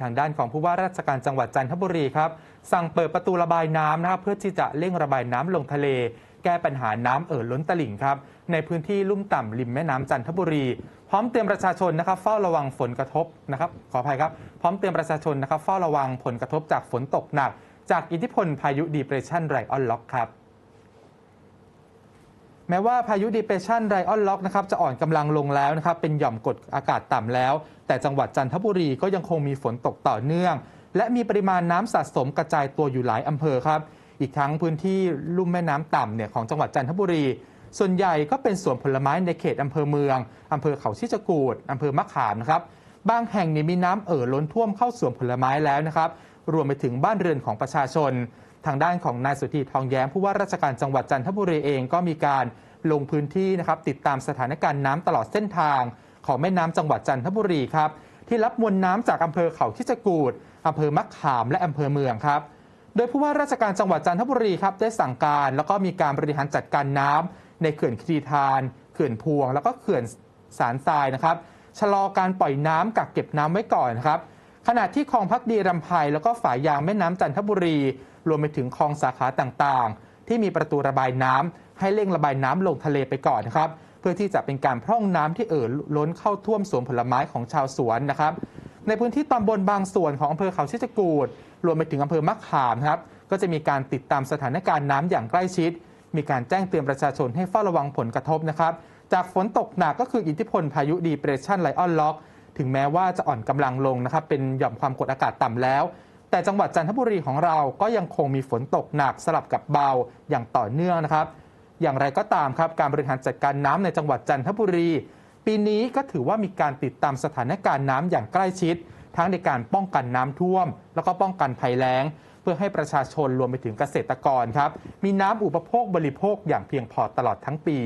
ทางด้านของผู้ว่าราชการจังหวัดจันทบุรีครับ สั่งเปิดประตูระบายน้ำนะครับเพื่อที่จะเร่งระบายน้ำลงทะเล แก้ปัญหาน้ำเอ่อล้นตลิ่งครับ ในพื้นที่ลุ่มต่ำริมแม่น้ำจันทบุรี พร้อมเตือนประชาชนนะครับเฝ้าระวังฝนกระทบนะครับขออภัยครับพร้อมเตือนประชาชนนะครับเฝ้าระวังผลกระทบจากฝนตกหนัก จากอิทธิพลพายุดีเปรสชันไรออนล็อกครับ แม้ว่าพายุดีเ r ร s ชันไรออนล็อกนะครับจะอ่อนกำลังลงแล้วนะครับเป็นหย่อมกดอากาศต่ำแล้ว แต่จังหวัดจันทบุรีก็ยังคงมีฝนตกต่อเนื่อง และมีปริมาณน้ำสะสมกระจายตัวอยู่หลายอำเภอครับ อีกทั้งพื้นที่ลุ่มแม่น้ำต่ำเนี่ยของจังหวัดจันทบุรี ส่วนใหญ่ก็เป็นสวนผลไม้ในเขตอำเภอเมืองอำเภอเขาชิจกูดอำเภอมะขามนะครับบางแห่งเนี่ยมีน้ำเอ่อล้นท่วมเข้าสวนผลไม้แล้วนะครับรวมไปถึงบ้านเรือนของประชาชนทางด้านของนายสุธีทองแย้มผู้ว่าราชการจังหวัดจันทบุรีเองก็มีการ ลงพื้นที่นะครับติดตามสถานการณ์น้ำตลอดเส้นทาง ของแม่น้ำจังหวัดจันทบุรีครับที่รับมวลน้ำจากอำเภอเขาคิจกูดอำเภอมะขามและอำเภอเมืองครับโดยผู้ว่าราชการจังหวัดจันทบุรีครับได้สั่งการแล้วก็มีการบริหารจัดการน้ำในเขื่อนคีรีธารเขื่อนพวง แล้วก็เขื่อนสารทรายนะครับชะลอการปล่อยน้ำกักเก็บน้ำไว้ก่อนนครับขณะที่คลองพักดีรำไพแล้วก็ฝายยางแม่น้ำจันทบุรี รวมไปถึงคลองสาขาต่างๆ ที่มีประตูระบายน้ำให้เร่งระบายน้ำลงทะเลไปก่อนนะครับเพื่อที่จะเป็นการพร่องน้ำที่เอ่อล้นเข้าท่วมสวนผลไม้ของชาวสวนนะครับ ในพื้นที่ตำบลบางส่วนของอำเภอเขาชิจกูดรวมไปถึงอำเภอมะขามครับก็จะมีการติดตามสถานการณ์น้ำอย่างใกล้ชิด มีการแจ้งเตือนประชาชนให้เฝ้าระวังผลกระทบนะครับ จากฝนตกหนักก็คืออิทธิพลพายุดีเปรสชันไลออนล็อก ถึงแม้ว่าจะอ่อนกำลังลงนะครับเป็นหย่อมความกดอากาศต่ำแล้ว แต่จังหวัดจันทบุรีของเราก็ยังคงมีฝนตกหนักสลับกับเบาอย่างต่อเนื่องนะครับ อย่างไรก็ตามครับการบริหารจัดการน้ำในจังหวัดจันทบุรี ปีนี้ก็ถือว่ามีการติดตามสถานการณ์น้ำอย่างใกล้ชิด ทั้งในการป้องกันน้ำท่วม แล้วก็ป้องกันภัยแล้ง เพื่อให้ประชาชนรวมไปถึงเกษตรกรครับ มีน้ำอุปโภคบริโภคอย่างเพียงพอตลอดทั้งปี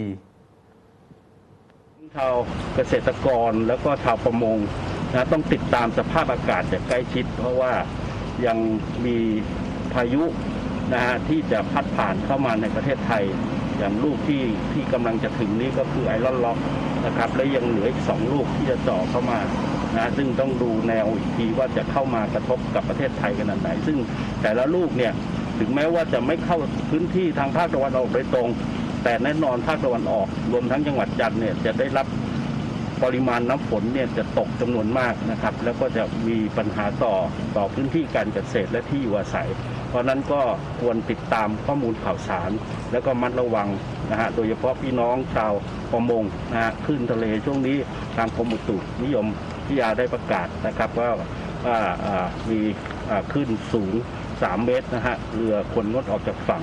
ชาวเกษตรกรแล้วก็ชาวประมงนะต้องติดตามสภาพอากาศอย่างใกล้ชิด เพราะว่า ยังมีพายุนะฮะที่จะพัดผ่านเข้ามาในประเทศไทย อย่างลูกที่ที่กำลังจะถึงนี้ก็คือไอรอนล็อกนะครับและยังเหลืออีกสองลูกที่จะจ่อเข้ามานะซึ่งต้องดูแนวอีกทีว่าจะเข้ามากระทบกับประเทศไทยขนาดไหน ซึ่งแต่ละลูกเนี่ยถึงแม้ว่าจะไม่เข้าพื้นที่ทางภาคตะวันออกโดยตรง แต่แน่นอนภาคตะวันออก รวมทั้งจังหวัดจันทร์เนี่ยจะได้รับ ปริมาณน้ำฝนเนี่ยจะตกจำนวนมากนะครับ แล้วก็จะมีปัญหาต่อต่อพื้นที่การเกษตรและที่อยู่อาศัย เพราะนั้นก็ควรติดตามข้อมูลข่าวสาร แล้วก็มัดระวังนะฮะโดยเฉพาะพี่น้องชาวประมงนะฮะขึ้นทะเลช่วงนี้ทางกรมอุตุนิยมวิทยาได้ประกาศนะครับว่าว่ามีขึ้นสูง 3 เมตรนะฮะเรือควรงดออกจากฝั่ง